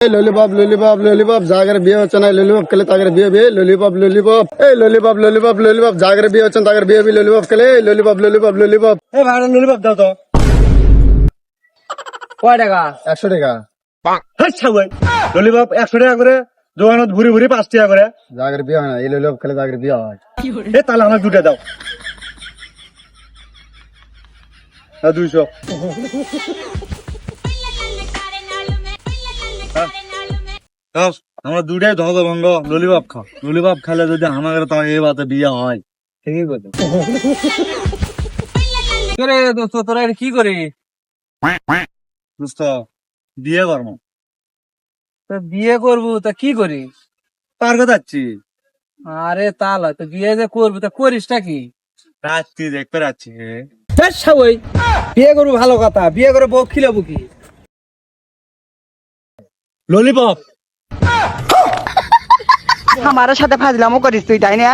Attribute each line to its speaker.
Speaker 1: এই lollipop lollipop lollipop জাগরে বিয়ে হচ্ছে না ললিপপ খেলে তাগরে বিয়ে বিয়ে ললিপপ ললিপপ এই ললিপপ ললিপপ ললিপপ জাগরে বিয়ে হচ্ছে তাগরে বিয়ে বিয়ে ললিপপ খেলে এই ললিপপ ললিপপ ললিপপ
Speaker 2: এই ভাড়া ললিপপ দাও তো।
Speaker 3: কয় টাকা?
Speaker 1: একশো টাকা।
Speaker 2: ললিপপ একশো টাকা করে দোকানত ঘুরি ঘুরি পাঁচ টাকা করে।
Speaker 1: জাগরে বিয়ে হয় না এই ললিপপ খেলে তাগরে বিয়ে হয়।
Speaker 2: এ তাহলে আমার দুটা দাও। দুইশো। আমরা দুটাই ধঙ্গ ভঙ্গ ললিপপ খাও। ললিপপ খেলে যদি আমাদের তো এই বাতে বিয়ে হয়।
Speaker 3: ঠিকই করে তোরা কি করি
Speaker 2: বিয়ে করব।
Speaker 3: তা বিয়ে করব, তা কি করি
Speaker 2: পার যাচ্ছি
Speaker 3: আরে তাহলে তো বিয়ে যে করব, তা করিসটা কি?
Speaker 2: রাত্রি দেখতে যাচ্ছি
Speaker 3: ওই বিয়ে করব ভালো কথা, বিয়ে করে বউ খিলাবো কি?
Speaker 2: ললিপপ
Speaker 4: আমার সাথে ফাজলামও করিস তুই তাই না?